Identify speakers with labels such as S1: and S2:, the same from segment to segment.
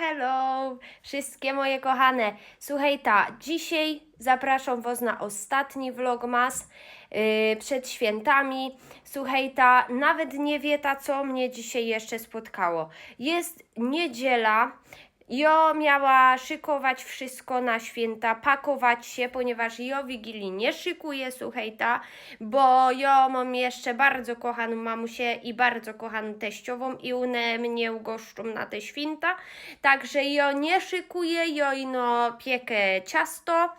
S1: hello! Wszystkie moje kochane. Słuchaj ta, dzisiaj zapraszam Was na ostatni vlogmas yy, przed świętami. Słuchaj ta, nawet nie wie ta, co mnie dzisiaj jeszcze spotkało. Jest niedziela. Jo miała szykować wszystko na święta, pakować się, ponieważ jo Wigilii nie szykuje, słuchaj ta, bo jo mam jeszcze bardzo kochaną mamusię i bardzo kochaną teściową i one mnie ugoszczą na te święta, także jo nie szykuje, jo ino piekę ciasto,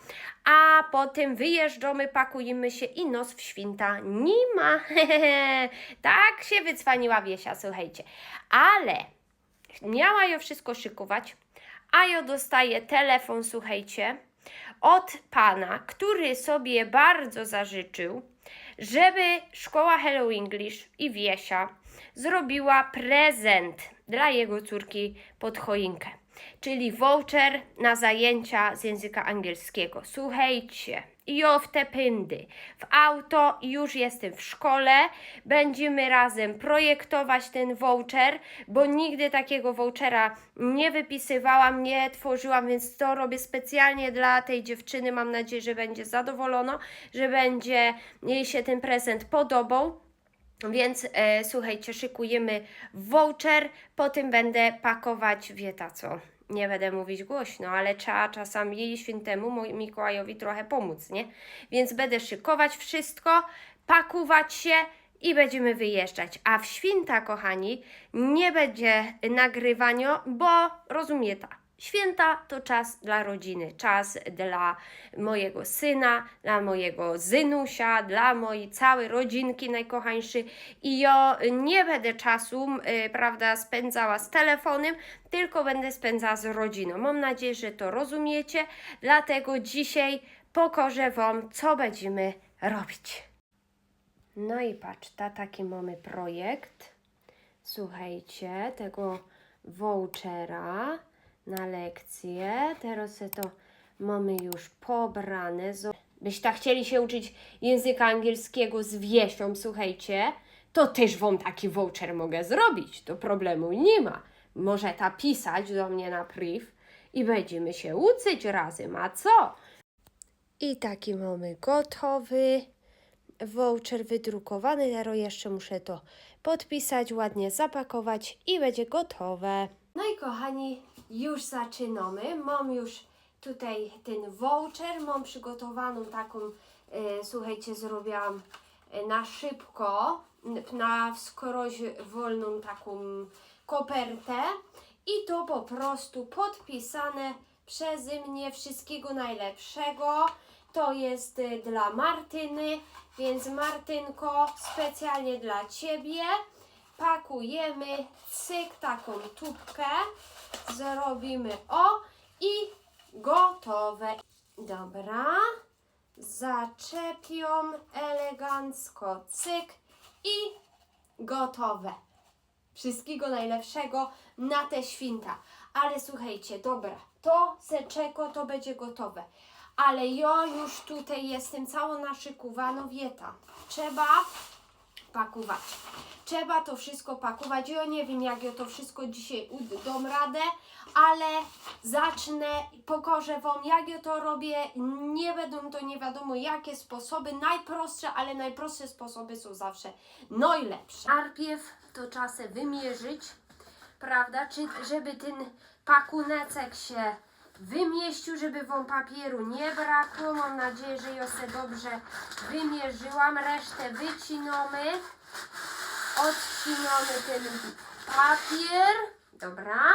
S1: a potem wyjeżdżamy, pakujemy się i nos w święta nie ma. tak się wycwaniła Wiesia, słuchajcie. Ale miała ją wszystko szykować, a ja dostaję telefon, słuchajcie, od pana, który sobie bardzo zażyczył, żeby szkoła Hello English i Wiesia zrobiła prezent dla jego córki pod choinkę, czyli voucher na zajęcia z języka angielskiego. Słuchajcie, i o w te pędy. W auto już jestem w szkole. Będziemy razem projektować ten voucher, bo nigdy takiego vouchera nie wypisywałam, nie tworzyłam, więc to robię specjalnie dla tej dziewczyny. Mam nadzieję, że będzie zadowolona, że będzie jej się ten prezent podobał. Więc e, słuchajcie, szykujemy voucher, potem będę pakować, wie ta co. Nie będę mówić głośno, ale trzeba czasami świętemu Mikołajowi trochę pomóc, nie? Więc będę szykować wszystko, pakować się i będziemy wyjeżdżać. A w święta, kochani, nie będzie nagrywania, bo rozumie ta. Święta to czas dla rodziny, czas dla mojego syna, dla mojego synusia, dla mojej całej rodzinki najkochańszej i ja nie będę czasu, y, prawda, spędzała z telefonem, tylko będę spędzała z rodziną. Mam nadzieję, że to rozumiecie, dlatego dzisiaj pokażę Wam, co będziemy robić. No i patrz, ta taki mamy projekt. Słuchajcie, tego vouchera na lekcję. Teraz to mamy już pobrane. Zo- Byś tak chcieli się uczyć języka angielskiego z wiesią, słuchajcie, to też wam taki voucher mogę zrobić. To problemu nie ma. Może ta pisać do mnie na priv i będziemy się uczyć razem, a co? I taki mamy gotowy voucher wydrukowany. Teraz jeszcze muszę to podpisać, ładnie zapakować i będzie gotowe. No i kochani, już zaczynamy. Mam już tutaj ten voucher, mam przygotowaną taką, e, słuchajcie, zrobiłam e, na szybko, na wskroś wolną taką kopertę i to po prostu podpisane przeze mnie wszystkiego najlepszego. To jest e, dla Martyny, więc Martynko, specjalnie dla Ciebie pakujemy cyk taką tubkę, zrobimy o i gotowe. Dobra, zaczepią elegancko cyk i gotowe. Wszystkiego najlepszego na te święta. Ale słuchajcie, dobra, to seczeko to będzie gotowe. Ale ja już tutaj jestem całą naszykowaną wieta. Trzeba pakować. Trzeba to wszystko pakować. Ja nie wiem, jak ja to wszystko dzisiaj dam radę, ale zacznę, pokażę Wam, jak ja to robię. Nie będą to nie wiadomo jakie sposoby, najprostsze, ale najprostsze sposoby są zawsze najlepsze. Najpierw to se wymierzyć, prawda, czy żeby ten pakunecek się wymieścił, żeby wam papieru nie brakło. Mam nadzieję, że se dobrze wymierzyłam. Resztę wycinamy. Odcinamy ten papier. Dobra.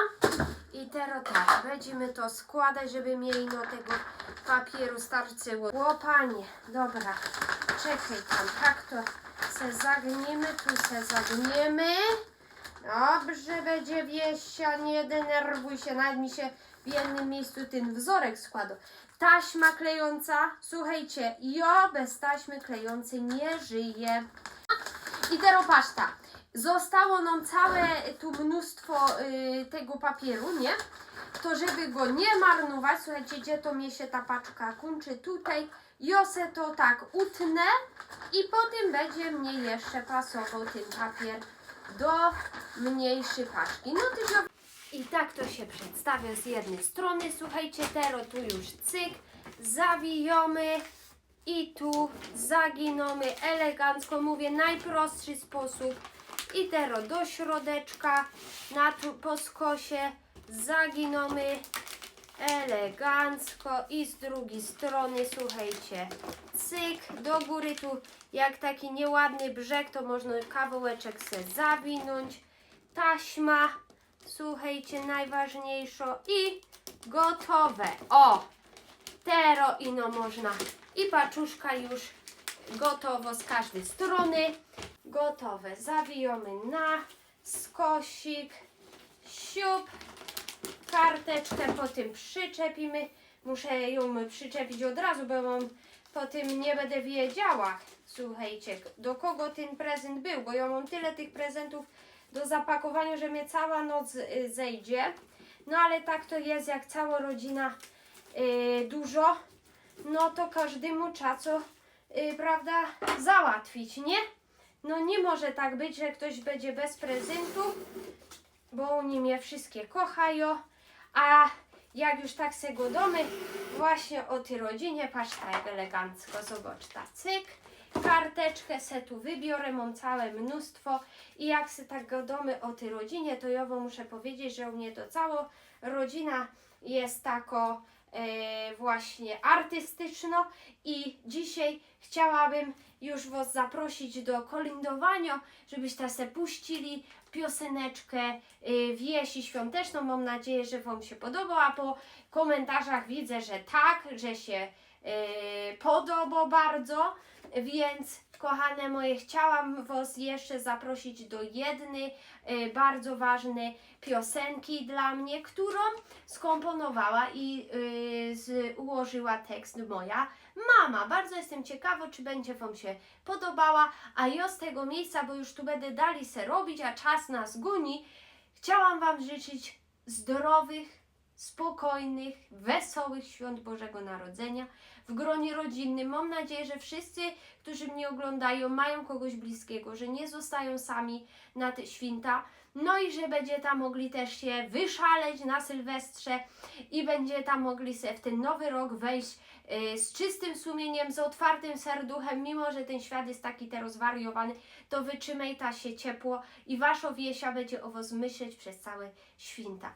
S1: I teraz tak, będziemy to składać, żeby mieli no tego papieru starczyło. Łopanie, dobra. Czekaj tam, tak to se zagniemy, tu se zagniemy. Dobrze będzie wiesia, nie denerwuj się, nawet mi się w jednym miejscu ten wzorek składał. Taśma klejąca, słuchajcie, ja bez taśmy klejącej nie żyję. I teraz paszta. Zostało nam całe tu mnóstwo y, tego papieru, nie? To żeby go nie marnować, słuchajcie, gdzie to mnie się ta paczka kończy tutaj, Josę to tak utnę i potem będzie mnie jeszcze pasował ten papier do mniejszej paczki. No ty I tak to się przedstawia z jednej strony. Słuchajcie, Tero tu już cyk, zawijamy i tu zaginamy elegancko. Mówię, najprostszy sposób. I Tero do środeczka, na tu po skosie zaginamy elegancko i z drugiej strony, słuchajcie, cyk, do góry tu jak taki nieładny brzeg, to można kawałeczek se zawinąć, taśma, słuchajcie, najważniejszo i gotowe, o, tero ino można. I paczuszka już gotowo z każdej strony, gotowe, zawijamy na skosik, siup, karteczkę po tym przyczepimy. Muszę ją przyczepić od razu, bo mam po tym nie będę wiedziała. Słuchajcie, do kogo ten prezent był, bo ja mam tyle tych prezentów do zapakowania, że mnie cała noc y, zejdzie. No ale tak to jest, jak cała rodzina y, dużo, no to każdemu trzeba co, y, prawda, załatwić, nie? No nie może tak być, że ktoś będzie bez prezentu, bo oni mnie wszystkie kochają, a jak już tak se godamy właśnie o tej rodzinie, patrz tak elegancko, zobacz, ta cyk, karteczkę se tu wybiorę, mam całe mnóstwo i jak se tak godamy o tej rodzinie, to ja wam muszę powiedzieć, że u mnie to cała rodzina jest tako e, właśnie artystyczno i dzisiaj chciałabym już Was zaprosić do kolędowania, żebyście se puścili pioseneczkę y, wiesi świąteczną. Mam nadzieję, że Wam się podoba, a po komentarzach widzę, że tak, że się y, podoba bardzo, więc kochane moje, chciałam Was jeszcze zaprosić do jednej y, bardzo ważnej piosenki dla mnie, którą skomponowała i ułożyła tekst moja mama. Bardzo jestem ciekawa, czy będzie Wam się podobała, a ja z tego miejsca, bo już tu będę dali se robić, a czas nas goni, chciałam Wam życzyć zdrowych, spokojnych, wesołych świąt Bożego Narodzenia w gronie rodzinnym. Mam nadzieję, że wszyscy, którzy mnie oglądają, mają kogoś bliskiego, że nie zostają sami na te święta. No i że będzie tam mogli też się wyszaleć na Sylwestrze i będzie tam mogli sobie w ten nowy rok wejść y, z czystym sumieniem, z otwartym serduchem, mimo że ten świat jest taki teraz zwariowany, to wytrzymaj ta się ciepło i wasza wiesia będzie o was myśleć przez całe święta.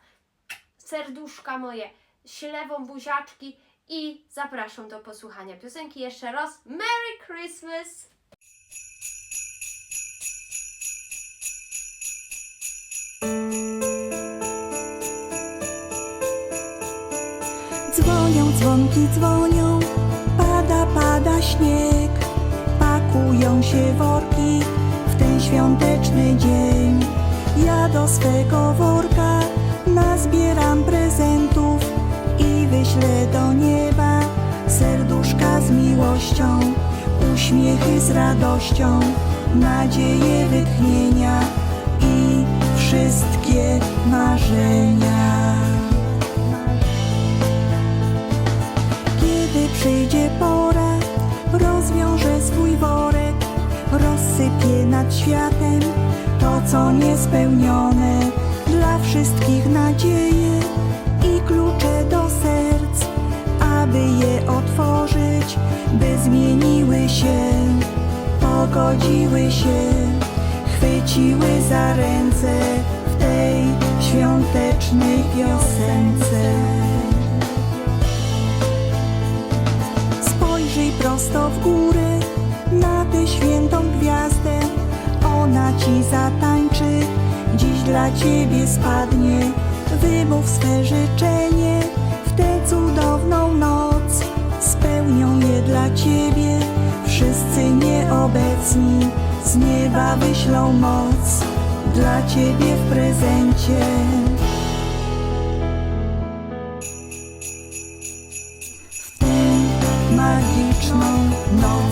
S1: Serduszka moje, ślewą buziaczki i zapraszam do posłuchania piosenki jeszcze raz. Merry Christmas!
S2: Dzwonią dzwonki, dzwonią, pada, pada śnieg. Pakują się worki w ten świąteczny dzień. Ja do swego worka nazbieram prezentów i wyślę do nieba serduszka z miłością, uśmiechy z radością, nadzieje wytchnienia i wszystkie marzenia. Kiedy przyjdzie pora, rozwiążę swój worek, rozsypię nad światem to, co niespełnione, dla wszystkich nadzieje i klucze do serc, aby je otworzyć, by zmieniły się, pogodziły się, chwyciły za ręce w tej świątecznej piosence. Spojrzyj prosto w górę na tę świętą gwiazdę. Ona ci zatańczy, dla ciebie spadnie. Wymów swe życzenie w tę cudowną noc. Spełnią je dla ciebie wszyscy nieobecni. Z nieba wyślą moc dla ciebie w prezencie. W tę magiczną noc.